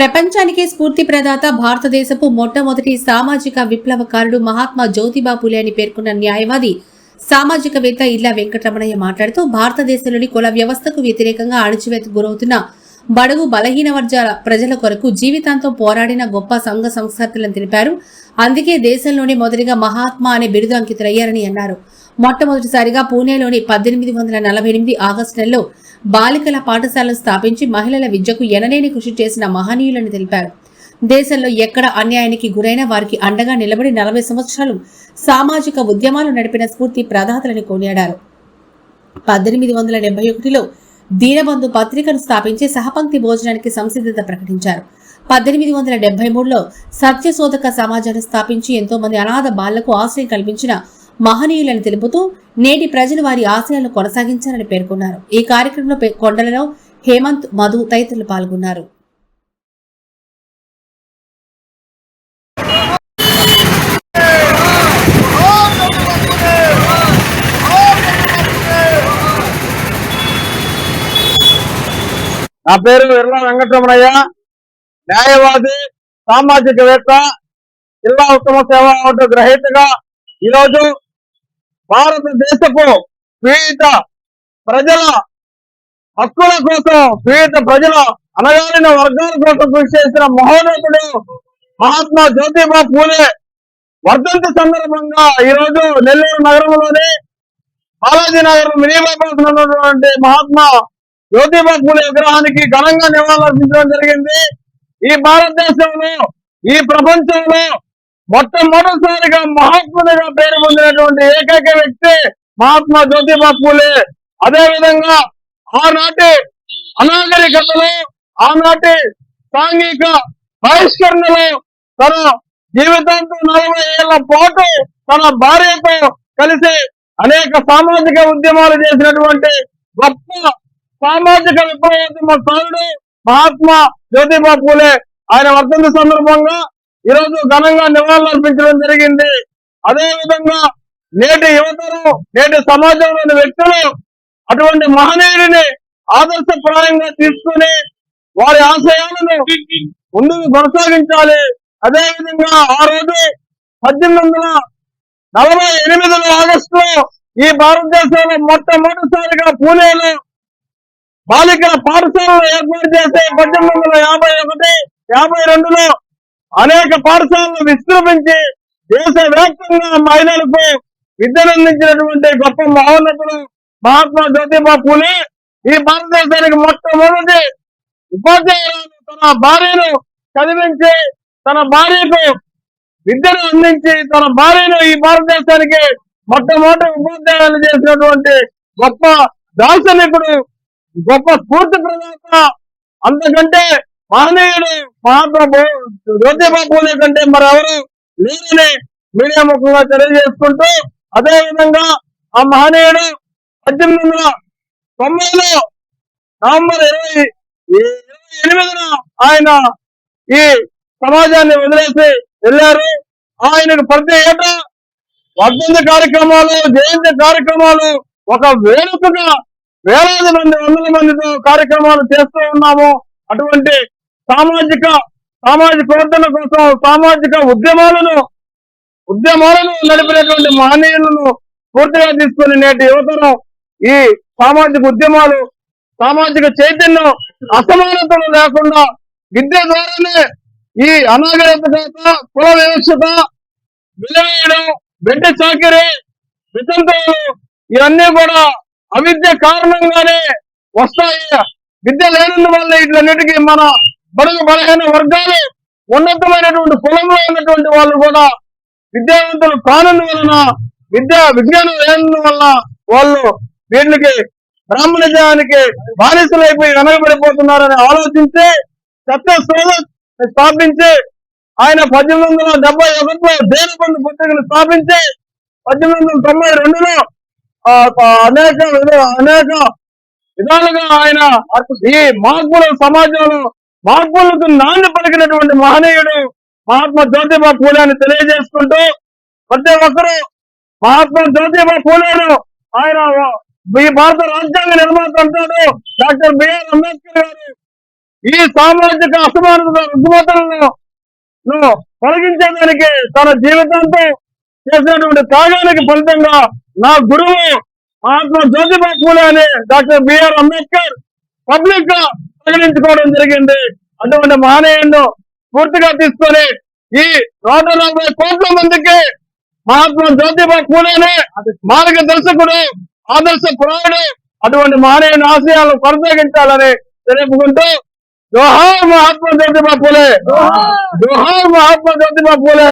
ప్రపంచానికి స్ఫూర్తి ప్రదాత భారతదేశపు మొట్టమొదటి సామాజిక విప్లవకారుడు మహాత్మా జ్యోతిబా పులే అని పేర్కొన్న న్యాయవాది సామాజికవేత్త ఇల్లా వెంకటరమణయ్య మాట్లాడుతూ భారతదేశంలోని కుల వ్యవస్థకు వ్యతిరేకంగా అణచివేతకు గురవుతున్న బడుగు బలహీన వర్గాల ప్రజల కొరకు జీవితాంతం పోరాడిన గొప్ప సంఘ సంస్కర్తలను తెలిపారు. అందుకే దేశంలోనే మొదటిగా మహాత్మా అనే బిరుదు అంకితులయ్యారని అన్నారు. మొట్టమొదటిసారిగా పూణేలోని పద్దెనిమిది వందల నలభై ఎనిమిది ఆగస్టు నెలలో బాలికల పాఠశాలను స్థాపించి మహిళల విద్యకు ఎనలేని కృషి చేసిన మహనీయులని తెలిపారు. దేశంలో ఎక్కడ అన్యాయానికి గురైన వారికి అండగా నిలబడి నలభై సంవత్సరాలు సామాజిక ఉద్యమాలు నడిపిన స్ఫూర్తి ప్రదాతలని కొనియాడారు పద్దెనిమిది వందల డెబ్బై ఒకటిలో దీనబంధు పత్రికను స్థాపించి సహపంక్తి భోజనానికి సంసిద్ధత ప్రకటించారు. పద్దెనిమిది వందల డెబ్బై మూడులో సత్యశోధక సమాజాన్ని స్థాపించి ఎంతో మంది అనాథ బాళ్ళకు ఆశ్రయం కల్పించిన మహనీయులను తెలుపుతూ నేటి ప్రజలు వారి ఆశయాలను కొనసాగించారని పేర్కొన్నారు. ఈ కార్యక్రమంలో కొండలలో హేమంత్ మధు తదితరులు పాల్గొన్నారు. నా పేరు ఇర్ల వెంకటరమణయ్య. న్యాయవాది సామాజికవేత్త జిల్లా ఉత్తమ సేవ అవార్డు గ్రహీతగా ఈరోజు భారతదేశపు వివిధ ప్రజల హక్కుల కోసం వివిధ ప్రజల అనగారిన వర్గాల కోసం కృషి చేసిన మహోన్నతుడు మహాత్మా జ్యోతిబా పూలే. వర్ధంతి సందర్భంగా ఈరోజు నెల్లూరు నగరంలోని బాలాజీ నగరం మినీబాబాద్ ఉన్నటువంటి మహాత్మా జ్యోతిబా పూలే విగ్రహానికి ఘనంగా నివాళులర్పించడం జరిగింది. ఈ భారతదేశంలో ఈ ప్రపంచంలో మొట్టమొదటిసారిగా మహాత్ముడిగా పేరు పొందినటువంటి ఏకైక వ్యక్తి మహాత్మా జ్యోతిబా పూలే. అదే విధంగా ఆనాటి అనాగరికతలో ఆనాటి సాంఘిక బహిష్కరణలో తన జీవితంతో నలభై ఏళ్ళ పాటు తన భార్యతో కలిసి అనేక సామాజిక ఉద్యమాలు చేసినటువంటి గొప్ప సామాజిక విప్లవోద్యమ కారుడు మహాత్మా జ్యోతిబా పూలే. ఆయన వర్ధంతి సందర్భంగా ఈరోజు ఘనంగా నివాళులు అర్పించడం జరిగింది. అదే విధంగా నేటి యువతరం నేటి సమాజంలోని వ్యక్తులు అటువంటి మహనీయుడిని ఆదర్శప్రాయంగా తీసుకుని వారి ఆశయాలను ముందుకు కొనసాగించాలి. అదే విధంగా ఆ రోజు పద్దెనిమిది వందల నలభై ఎనిమిదిలో ఆగస్టులో ఈ భారతదేశంలో మొట్టమొదటిసారిగా పూణేలో బాలికల పాఠశాలను ఏర్పాటు చేస్తే పద్దెనిమిది వందల యాభై ఒకటి యాభై రెండులో అనేక పాఠశాలను విస్తృపించి దేశవ్యాప్తంగా మహిళలకు విద్యనందించినటువంటి గొప్ప మహోన్నతులు మహాత్మా జ్యోతిబా పూలే ఈ భారతదేశానికి మొట్టమొదటి ఉపాధ్యాయులను తన భార్యను చదివించి తన భార్యకు విద్యను అందించి తన భార్యను ఈ భారతదేశానికి మొట్టమొదటి ఉపాధ్యాయులు చేసినటువంటి గొప్ప దార్శనికుడు గొప్ప స్ఫూర్తి ప్రదాత అంతకంటే మహనీయుడు పాత్ర బో- జ్యోతిబా పూలే కంటే మరెవరు లేరని మీడియా ముఖంగా తెలియజేసుకుంటూ అదే విధంగా ఆ మహనీయుడు పద్దెనిమిది వందల తొంభైలో నవంబర్ ఇరవై ఇరవై ఎనిమిదిన ఆయన ఈ సమాజాన్ని వదిలేసి వెళ్ళారు. ఆయనకు ప్రతి ఏటా వర్ధంతి కార్యక్రమాలు జయంతి కార్యక్రమాలు ఒక వేడుకగా వేలాది మంది వందల మందితో కార్యక్రమాలు చేస్తూ ఉన్నాము. అటువంటి సామాజిక సామాజిక ప్రవర్తన కోసం సామాజిక ఉద్యమాలను ఉద్యమాలను నడిపినటువంటి మహనీయులను పూర్తిగా తీసుకుని నేటి యువతరం ఈ సామాజిక ఉద్యమాలు సామాజిక చైతన్యం అసమానతలు లేకుండా విద్య ద్వారానే ఈ అనాగరికత కుల వివక్షత విలువేయడం బిడ్డ చాకరీ వితంతువులు ఇవన్నీ కూడా అవిద్య కారణంగానే వస్తాయి. విద్య లేనందువల్ల వీటిలన్నిటికీ మన బడుగు బలహీన వర్గాలు ఉన్నతమైనటువంటి కులంలో ఉన్నటువంటి వాళ్ళు కూడా విద్యావంతులు కానందువలన విద్యా విజ్ఞానం వలన వాళ్ళు వీళ్ళకి బ్రాహ్మణజానికి బానిసలైపోయి వెనకబడిపోతున్నారని ఆలోచించి సత్య స్థాపించి ఆయన పద్దెనిమిది వందల డెబ్బై ఒకటిలో దేశబంధు పుస్తకం స్థాపించి పద్దెనిమిది వందల తొంభై రెండులో అనేక అనేక విధాలుగా ఆయన ఈ మార్పుల సమాజంలో మార్పులకు నాంది పలికినటువంటి మహనీయుడు మహాత్మా జ్యోతిబా పూలే అని తెలియజేసుకుంటూ ప్రతి ఒక్కరూ మహాత్మా జ్యోతిబా పూలేను ఆయన ఈ భారత రాజ్యాంగ నిర్మాత అంటాడు డాక్టర్ బిఆర్ అంబేద్కర్ గారు. ఈ సామాజిక అసమానత రుగ్మతలను తొలగించేదానికి తన జీవితంతో చేసినటువంటి త్యాగానికి ఫలితంగా నా గురువు మహాత్మా జ్యోతిబా పూలే అని డాక్టర్ బిఆర్ అంబేద్కర్ పబ్లిక్గా ప్రకటించుకోవడం జరిగింది. అటువంటి మహనీయులను పూర్తిగా తీసుకొని ఈ నూట నలభై కోట్ల మందికి మహాత్మా జ్యోతిబా పూలేనే మార్గదర్శకుడు ఆదర్శ పురాణుడు అటువంటి మానేయుని ఆశయాలను కొనసాగించాలని తెలుపుకుంటూ జోహార్ మహాత్మా జ్యోతిబా పూలే. జోహార్ మహాత్మా జ్యోతిబా పూలే.